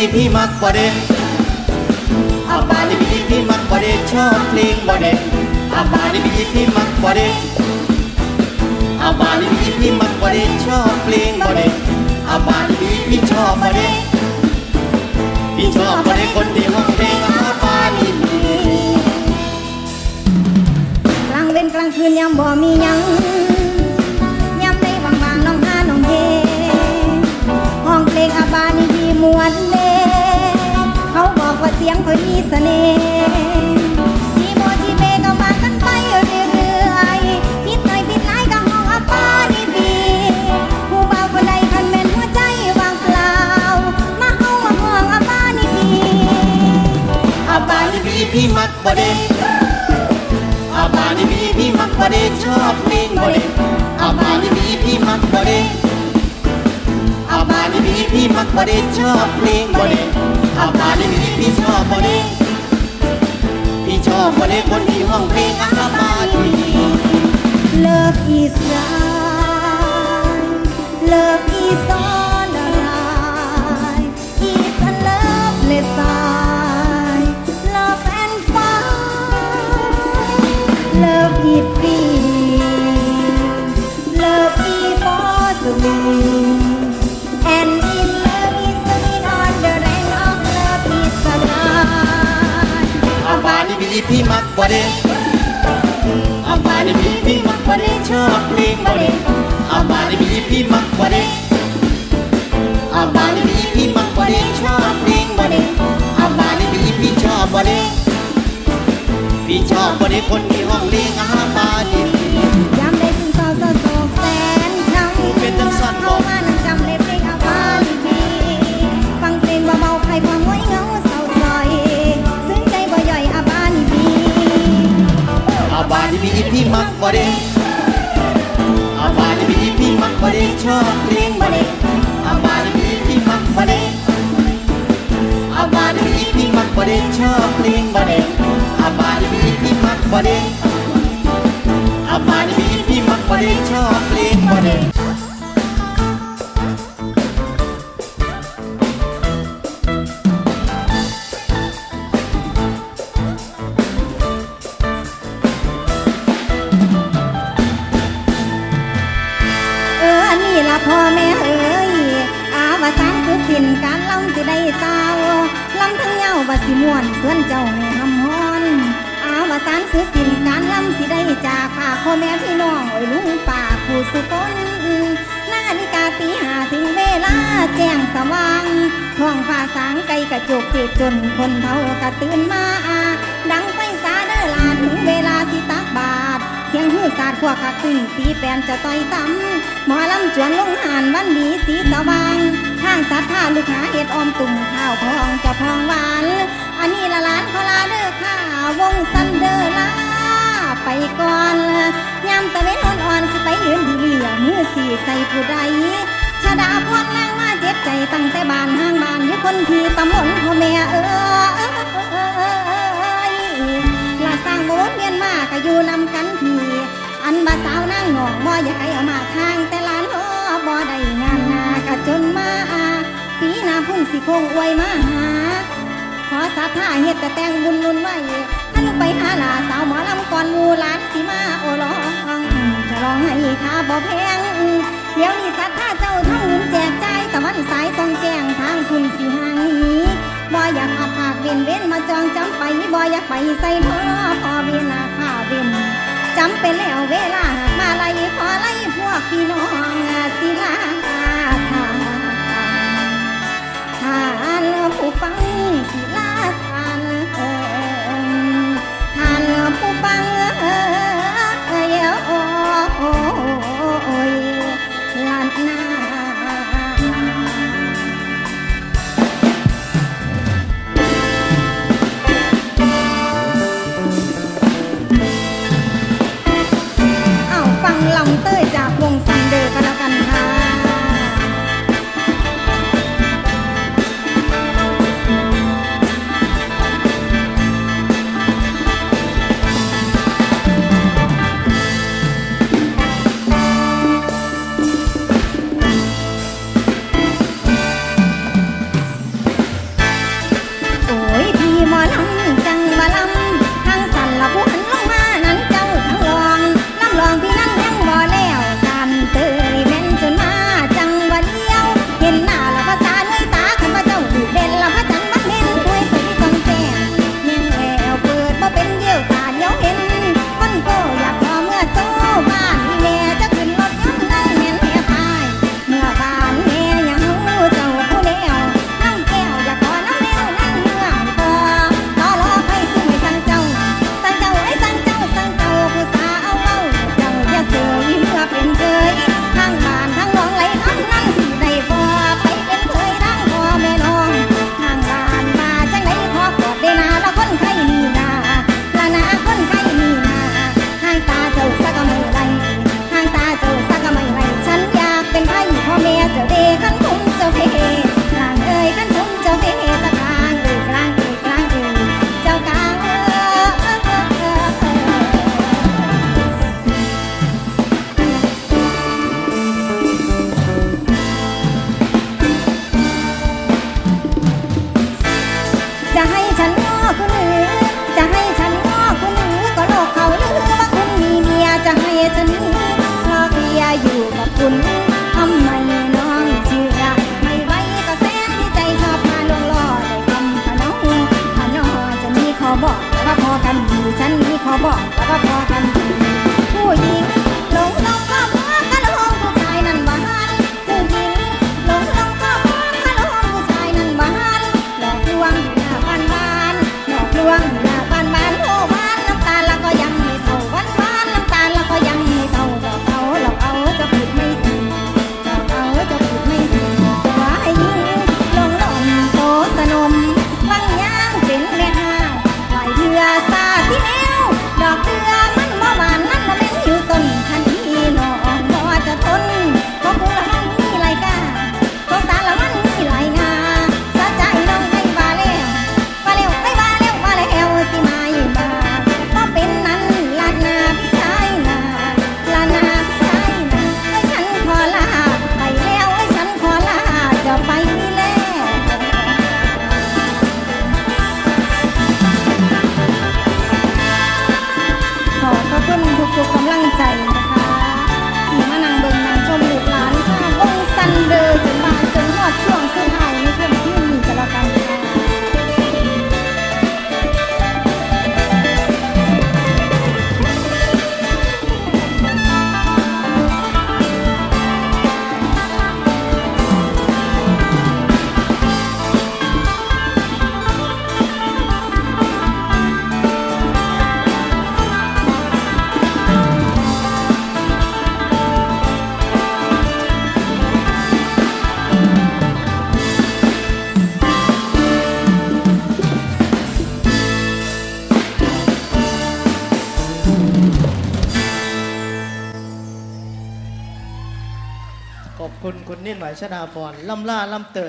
านี่มีพี่มักบ่เด่นอาบานี่มีพี่มักบ่เด่นชอบเพลงบ่เด่นอาบานี่มีพี่มักบ่เด่นอาบานี่มีพี่มักบ่เด่นชอบเพลงบ่เด่นอาบานี่มีพี่ชอบบ่เด่นพี่ชอบบ่เด่นคนที่ห้องเพลง ชอบเพลงบด่นอาบานี่มีพี่มักบ่เด่นอาบานี่มีพี่มักบ่เด่นชอบเพลงบด่นอาบานี่มีพี่ชอบบ่เด่นพี่ชอบบ่เด่นคนที่ห้องเพลงอาบานี่ พี่มักบ่เด่นอาไปนี่พี่พี่มักบ่เด่นชอบเพลงบ่เด่ พี่มักบ่เด่ ว่าสิม่วนส่อนเจ้าแม่หำฮอนอาว่าสานคือสินการลำสิได้จากฝากพ่อแม่พี่น้องโอ้ยลุงป่าผู้สุคนนาฬิกาตีหาถึงเวลาแจ้งสว่างท้องฟ้าสางไกลกระจกเจดจนคนเท่ากระตื่นมาดังไฟสาเดอลาถึงเวลาสิตักบาท เสียงฮือสาดพวกขักตึงตีแปนจะต่อยตำหมอลำจวนลงหานวันดีสีสว่างทางสัทธาลูกหาเห็ดออมตุ่มข้าวพองจะพองหวาน อันนี้ละหลานเขาลาเด้อค่ะ วงสันเดอร์ลาไปก่อนยามตะเวนอ่อนๆสิไปยืนที่เหลี่ยมือสีใส่ผู้ใดชะดาพรนางมาเจ็บใจตั้งแต่บานห้างบานยู่คนที่ตำบลพ่อแม่เอ้ย อยู่นำกันทีอันบาสาวนางงอกบ่อยากให้เอามาทาง แต่ลานพ่อบ่ได้งานนาก็จนมาปีน้าพุ่นสิคงอวยมาหา ขอสาธาเฮ็ดแต่แต่งบุญนุนไว้ถ้าลูกไปหาลาสาวหมอลำก่อนมูหลานสิมาโอร้องจะร้องให้ค่าบ่แพงเดี๋ยวนี้สัทธาเจ้าทั้งเงินแจกจ่ายตะวันสายส่องแจ้งทางคุณสิหางนีบ่อยากอาภาคเวียนเว้นมาจองจำไปบ่อยากไปใส่ท่อพอเวลา เว้นจำเป็นแล้วเวลา มาไล่ขอไล่พวกพี่น้องศิลาทานทานผู้ฟังสิ 哇好？来，大。 คุณนิ่ยหมายชดาพรล่ำล่าล่ำเตย